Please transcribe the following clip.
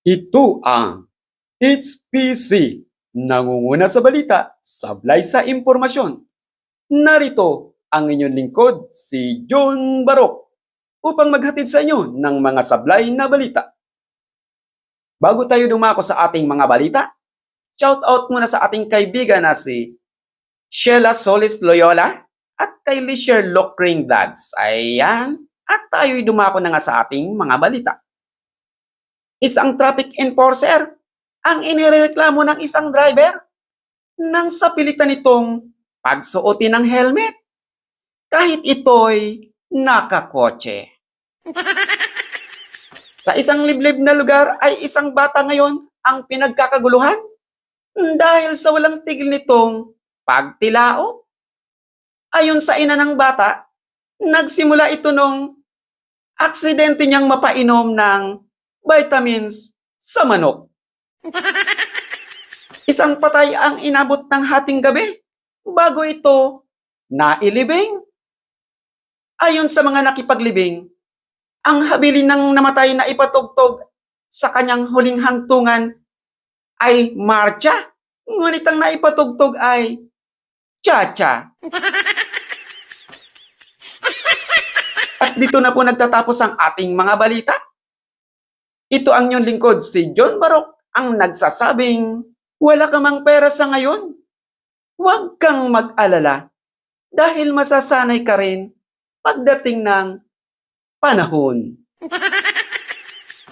Ito ang HPC, nangunguna sa balita, sablay sa impormasyon. Narito ang inyong lingkod, si John Barok, upang maghatid sa inyo ng mga sablay na balita. Bago tayo dumako sa ating mga balita, shout out muna sa ating kaibigan na si Sheila Solis Loyola at kay Lisher Lockring Vlogs. Ayan, at tayo'y dumako na nga sa ating mga balita isang traffic enforcer ang inireklamo ng isang driver nang sa pilitan nitong pagsuotin ng helmet kahit ito'y nakakotse. sa isang liblib na lugar ay isang bata ngayon ang pinagkakaguluhan dahil sa walang tigil nitong pagtilao. Ayon sa ina ng bata, nagsimula ito nung aksidente niyang mapainom ng vitamins sa manok. Isang patay ang inabot ng hating gabi bago ito nailibing. Ayon sa mga nakipaglibing, ang habilin ng namatay na ipatugtog sa kanyang huling hantungan ay marcha, ngunit ang naipatugtog ay cha-cha. At dito na po nagtatapos ang ating mga balita. Ito ang inyong lingkod, si John Barok, ang nagsasabing, wala ka mang pera sa ngayon. Huwag kang mag-alala dahil masasanay ka rin pagdating ng panahon.